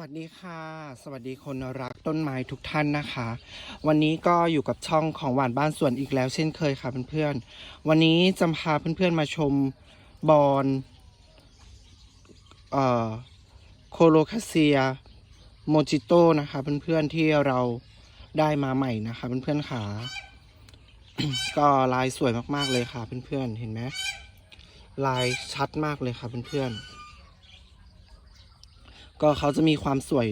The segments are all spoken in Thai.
วัสดีค่ะ สวัสดีคนรักต้นไม้ทุกท่านนะคะ วันนี้ก็อยู่กับช่องของหวานบ้านสวนอีกแล้วเช่นเคยค่ะเพื่อนๆ วันนี้จะพาเพื่อนๆมาชมบอนเอ่อโคโลคาเซียโมจิโต้นะคะเพื่อนๆที่เราได้มาใหม่นะคะเพื่อนๆค่ะก็ลายสวยมากๆเลยค่ะเพื่อนๆเห็นไหมลายชัดมากเลยค่ะเพื่อนๆ ก็เขาจะมีความสวย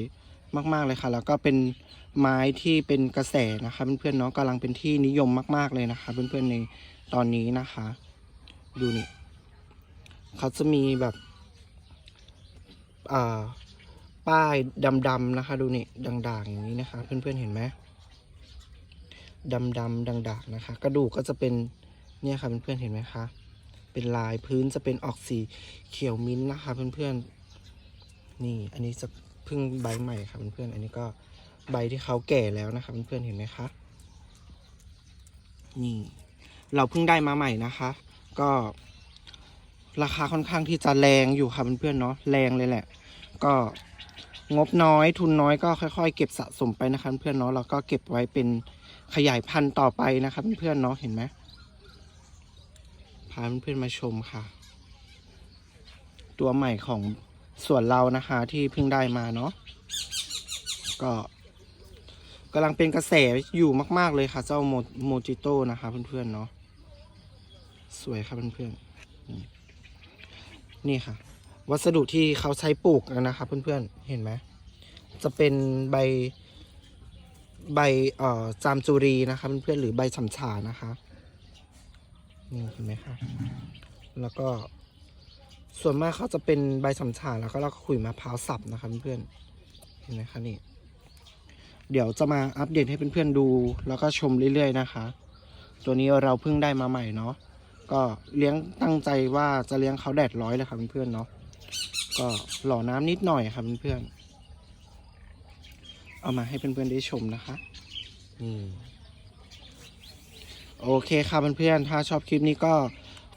มากๆเลยค่ะ แล้วก็เป็นไม้ที่เป็นกระแสนะคะเพื่อนๆเนาะกำลังเป็นที่นิยมมาก ๆเลยนะคะ เพื่อนๆในตอนนี้นะคะ ดูนี่เขาจะมีแบบอ่าป้ายดำๆนะคะ ดูนี่ด่างๆอย่างนี้นะคะ เพื่อนๆเห็นไหมดำๆด่างๆนะคะ กระดูกก็จะเป็นเนี่ยค่ะเพื่อนๆเห็นไหมคะเป็นลายพื้นจะเป็นออกสีเขียวมิ้นท์นะคะ เพื่อนๆ นี่อันนี้จะเพิ่งใบใหม่ครับเพื่อนๆอันนี้ก็ใบที่เขาแก่แล้วนะครับเพื่อนๆเห็นไหมคะนี่เราเพิ่งได้มาใหม่นะคะ ก็ราคาค่อนข้างที่จะแรงอยู่ครับเพื่อนๆเนาะแรงเลยแหละ ก็งบน้อยทุนน้อยก็ค่อย ๆ เก็บสะสมไปนะครับเพื่อนๆเนาะแล้วก็เก็บไว้เป็นขยายพันธุ์ต่อไปนะครับเพื่อนๆเนาะเห็นไหมพาเพื่อนๆมาชมค่ะ ตัวใหม่ของ ส่วนเรานะคะที่เพิ่งได้มาเนาะก็กำลังเป็นกระแสอยู่มาก ๆ เลยค่ะ เจ้าโมโมจิโต้นะคะ เพื่อนๆเนาะสวยครับเพื่อนๆนี่นี่ค่ะ วัสดุที่เขาใช้ปลูกนะคะเพื่อนๆเห็นไหมจะเป็นใบใบเอ่อจามจุรีนะคะเพื่อนๆหรือใบฉ่ำฉานะคะนี่เห็นไหมคะแล้วก็ ส่วนมากเขาจะเป็นใบสำฉาแล้วก็เราก็ขุยมะพร้าวสับนะครับเพื่อนๆเห็นไหมคะนี่เดี๋ยวจะมาอัปเดตให้เพื่อนๆดู แล้วก็ชมเรื่อยๆนะคะ ตัวนี้เราเพิ่งได้มาใหม่เนาะก็เลี้ยงตั้งใจว่าจะเลี้ยงเขาแดดร้อยเลยครับเพื่อนๆเนาะก็หล่อน้ำนิดหน่อยครับเพื่อนๆเอามาให้เพื่อนๆได้ชมนะคะนี่โอเคค่ะเพื่อนๆถ้าชอบคลิปนี้ก็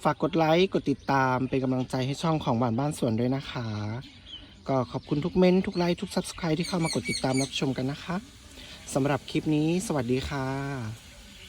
ฝากกดไลค์กดติดตามเป็นกำลังใจให้ช่องของหวานบ้านสวนด้วยนะคะ ก็ขอบคุณทุกเม้นทุกไลค์ทุก Subscribe ที่เข้ามากดติดตามรับชมกันนะคะสำหรับคลิปนี้สวัสดีค่ะ